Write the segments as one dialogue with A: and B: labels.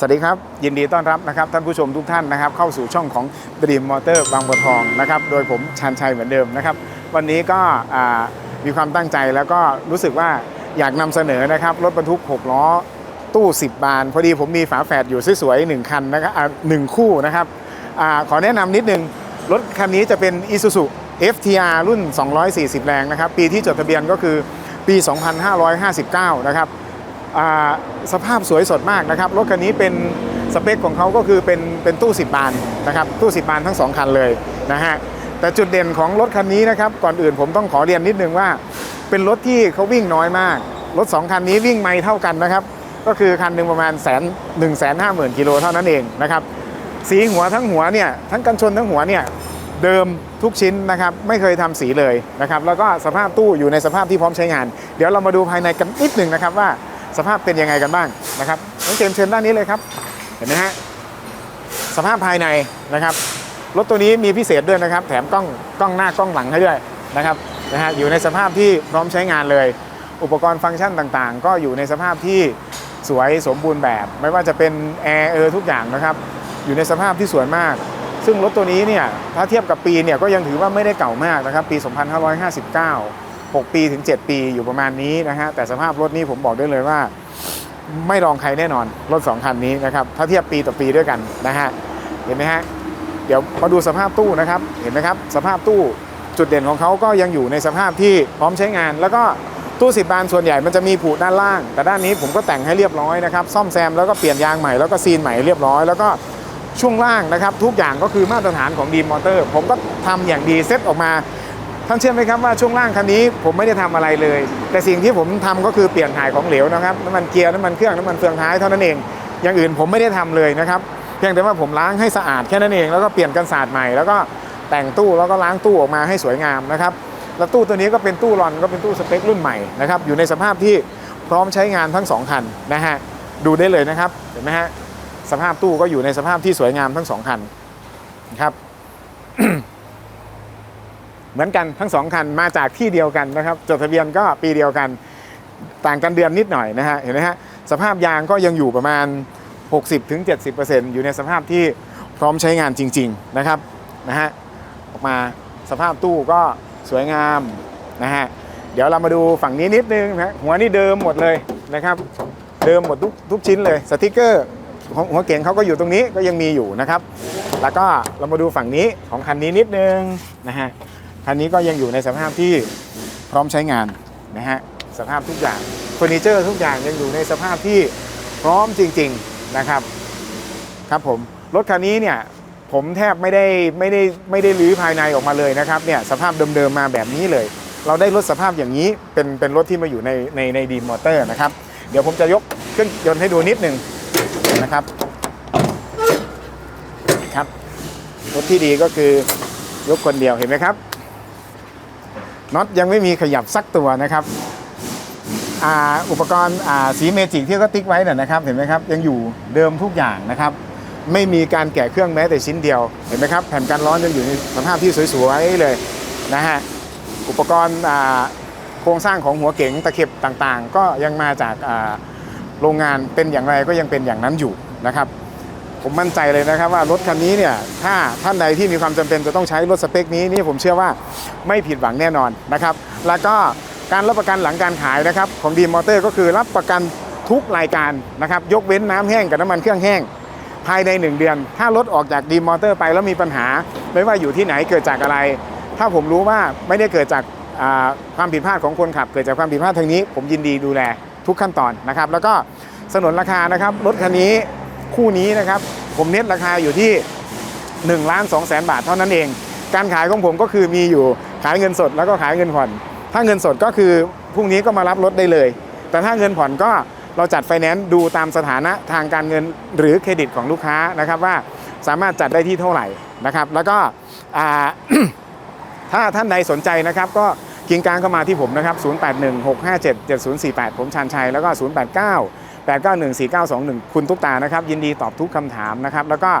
A: สวัสดีครับ ยินดีต้อนรับนะครับท่านผู้ชมทุกท่านนะครับ เข้าสู่ช่องของ Dream Motor บางบัวทองนะครับโดยผมชานชัยเหมือนเดิมนะครับ วันนี้ก็มีความตั้งใจแล้วก็รู้สึกว่าอยากนำเสนอนะครับรถบรรทุก 6 ล้อตู้ 10 บาน พอดีผมมีฝาแฝดอยู่สวยๆหนึ่งคันนะครับหนึ่งคู่นะครับอขอแนะนำนิดนึง รถคันนี้จะเป็น Isuzu FTR รุ่น 240 แรงนะครับ ปีที่จดทะเบียนก็คือปี 2559 นะครับ สภาพสวยสดมากนะครับ รถคันนี้เป็นสเปคของเขาก็คือเป็นเป็นตู้ 10 บานนะครับตู้ 10 บานทั้ง 2 คันเลยนะฮะแต่จุดเด่นของรถคันนี้นะครับ ก่อนอื่นผมต้องขอเรียนนิดนึงว่า เป็นรถที่เขาวิ่งน้อยมาก รถ 2 คันนี้วิ่งไม่เท่ากันนะครับ ก็คือคันหนึ่งประมาณแสนหนึ่งแสนห้าหมื่นกิโลเท่านั้นเองนะครับสีหัวทั้งหัวเนี่ยทั้งกันชนทั้งหัวเนี่ยเดิมทุกชิ้นนะครับไม่เคยทำสีเลยนะครับแล้วก็สภาพตู้อยู่ในสภาพที่พร้อมใช้งาน เดี๋ยวเรามาดูภายในกันนิดหนึ่งนะครับว่า สภาพเป็นยังไงกันบ้างนะครับน้องเจมเชิญด้านนี้เลยครับ เห็นไหมฮะสภาพภายในนะครับรถตัวนี้มีพิเศษด้วยนะครับ แถมกล้องกล้องหน้ากล้องหลังให้ด้วยนะครับนะฮะอยู่ในสภาพที่พร้อมใช้งานเลย อุปกรณ์ฟังก์ชันต่างๆ ก็อยู่ในสภาพที่สวยสมบูรณ์แบบ ไม่ว่าจะเป็นแอร์เออทุกอย่างนะครับ อยู่ในสภาพที่สวยมาก ซึ่งรถตัวนี้เนี่ยถ้าเทียบกับปีเนี่ยก็ยังถือว่าไม่ได้เก่ามากนะครับ ปี 2559 6 ปีถึง 7 ปีอยู่ประมาณนี้นะฮะแต่สภาพรถนี้ผมบอกได้เลยว่า ไม่รองใครแน่นอนรถ 2 คันนี้นะครับถ้าเทียบปีต่อปีด้วยกันนะฮะเห็นไหมฮะเดี๋ยวมาดูสภาพตู้นะครับเห็นไหมครับสภาพตู้จุดเด่นของเขาก็ยังอยู่ในสภาพที่พร้อมใช้งาน แล้วก็ตู้สิบบานส่วนใหญ่มันจะมีผูด้านล่าง แต่ด้านนี้ผมก็แต่งให้เรียบร้อยนะครับซ่อมแซมแล้วก็เปลี่ยนยางใหม่แล้วก็ซีนใหม่เรียบร้อยแล้วก็ช่วงล่างนะครับ ทุกอย่างก็คือมาตรฐานของดีมอเตอร์ ผมก็ทำอย่างดีเซตออกมา ท่านเชื่อไหมครับว่าช่วงล่างคันนี้ผมไม่ได้ทำอะไรเลย แต่สิ่งที่ผมทำก็คือเปลี่ยนถ่ายของเหลวนะครับน้ำมันเกียร์น้ำมันเครื่องน้ำมันเฟืองท้ายเท่านั้นเอง อย่างอื่นผมไม่ได้ทำเลยนะครับเพียงแต่ว่าผมล้างให้สะอาดแค่นั้นเองแล้วก็เปลี่ยนกันศาสตร์ใหม่แล้วก็แต่งตู้แล้วก็ล้างตู้ออกมาให้สวยงามนะครับแล้วตู้ตัวนี้ก็เป็นตู้รอนก็เป็นตู้สเปครุ่นใหม่นะครับอยู่ในสภาพที่พร้อมใช้งานทั้งสองคันนะฮะดูได้เลยนะครับเห็นไหมฮะสภาพตู้ก็อยู่ในสภาพที่สวยงามทั้งสองคันนะครับ เหมือนกันทั้งสองคันมาจากที่เดียวกันนะครับ จดทะเบียนก็ปีเดียวกัน ต่างกันเดือนนิดหน่อยนะฮะเห็นไหมฮะสภาพยางก็ยังอยู่ประมาณ 60-70%อยู่ในสภาพที่พร้อมใช้งานจริง ๆนะครับนะฮะออกมาสภาพตู้ก็สวยงามนะฮะเดี๋ยวเรามาดูฝั่งนี้นิดนึงนะหัวนี่เดิมหมดเลยนะครับ เดิมหมดทุกทุกชิ้นเลยสติกเกอร์ของหัวเก่งเขาก็อยู่ตรงนี้ก็ยังมีอยู่นะครับ แล้วก็เรามาดูฝั่งนี้ของคันนี้นิดนึงนะฮะ คันนี้ก็ยังอยู่ในสภาพที่พร้อมใช้งานนะฮะสภาพทุกอย่างเฟอร์นิเจอร์ทุกอย่างยังอยู่ในสภาพที่พร้อมจริง ๆนะครับ ครับผมรถคันนี้เนี่ยผมแทบไม่ได้ไม่ได้ไม่ได้รื้อภายในออกมาเลยนะครับเนี่ยสภาพเดิมๆมาแบบนี้เลย เราได้รถสภาพอย่างนี้เป็นเป็นรถที่มาอยู่ในในในดีมอเตอร์นะครับ เดี๋ยวผมจะยกเครื่องยนต์ให้ดูนิดหนึ่งนะครับครับรถที่ดีก็คือยกคนเดียวเห็นไหมครับ น็อตยังไม่มีขยับสักตัวนะครับอุปกรณ์สีเมจิกที่เขาติ๊กไว้น่ะนะครับ เห็นไหมครับยังอยู่เดิมทุกอย่างนะครับ ไม่มีการแกะเครื่องแม้แต่ชิ้นเดียวเห็นไหมครับแผ่นกันร้อนยังอยู่ในสภาพที่สวยๆเลยนะฮะอุปกรณ์โครงสร้างของหัวเก๋งตะเข็บต่างๆ ก็ยังมาจากโรงงานเป็นอย่างไรก็ยังเป็นอย่างนั้นอยู่นะครับ ผมมั่นใจเลยนะครับว่ารถคันนี้เนี่ยถ้าท่านใดที่มีความจำเป็นจะต้องใช้รถสเปคนี้นี่ผมเชื่อว่าไม่ผิดหวังแน่นอนนะครับแล้วก็การรับประกันหลังการขายนะครับของดีมอเตอร์ก็คือรับประกันทุกรายการนะครับยกเว้นน้ำแห้งกับน้ำมันเครื่องแห้ง ภายใน 1 เดือน ถ้ารถออกจากดีมอเตอร์ไปแล้วมีปัญหา ไม่ว่าอยู่ที่ไหนเกิดจากอะไร ถ้าผมรู้ว่าไม่ได้เกิดจากความผิดพลาดของคนขับ เกิดจากความผิดพลาดทางนี้ ผมยินดีดูแลทุกขั้นตอนนะครับแล้วก็สนนราคานะครับรถคันนี้ คู่นี้นะครับ ผมเน็ตราคาอยู่ที่1ล้าน2แสนบาทเท่านั้นเอง การขายของผมก็คือมีอยู่ขายเงินสดแล้วก็ขายเงินผ่อน ถ้าเงินสดก็คือพรุ่งนี้ก็มารับรถได้เลย แต่ถ้าเงินผ่อนก็เราจัดไฟแนนซ์ดูตามสถานะทางการเงินหรือเครดิตของลูกค้านะครับว่าสามารถจัดได้ที่เท่าไหร่นะครับ แล้วก็ถ้าท่านใดสนใจนะครับก็กิงกลางเข้ามาที่ผมนะครับ 0816577048 ผมชานชัย แล้วก็ 089 8914921คุณตุ๊กตานะครับ ยินดีตอบทุกคำถามนะครับ แล้วก็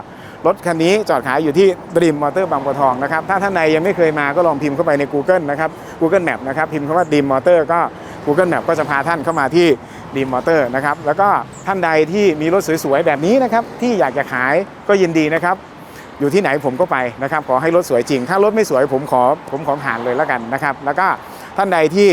A: รถคันนี้จอดขายอยู่ที่ดรีมมอเตอร์บางบัวทองนะครับ ถ้าท่านใดยังไม่เคยมาก็ลองพิมพ์เข้าไปใน Google นะครับ Google Map นะครับ พิมพ์คำว่าดรีมมอเตอร์ก็ Google Map ก็จะพาท่านเข้ามาที่ดีมมอเตอร์นะครับ แล้วก็ท่านใดที่มีรถสวยๆ แบบนี้นะครับ ที่อยากจะขายก็ยินดีนะครับ อยู่ที่ไหนผมก็ไปนะครับ ขอให้รถสวยจริง ถ้ารถไม่สวยผมขอผมขอผ่านเลยแล้วกันนะครับ แล้วก็ท่านใดที่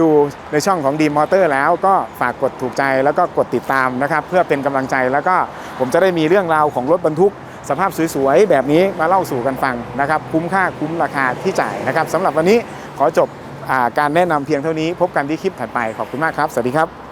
A: ดูในช่องของดีมอเตอร์แล้วก็ฝากกดถูกใจแล้วก็กดติดตามนะครับ เพื่อเป็นกำลังใจแล้วก็ผมจะได้มีเรื่องราวของรถบรรทุก สภาพสวยๆ แบบนี้มาเล่าสู่กันฟังนะครับ คุ้มค่าคุ้มราคาที่จ่ายนะครับสำหรับวันนี้ขอจบอการแนะนำเพียงเท่านี้ พบกันที่คลิปถัดไปขอบคุณมากครับ สวัสดีครับ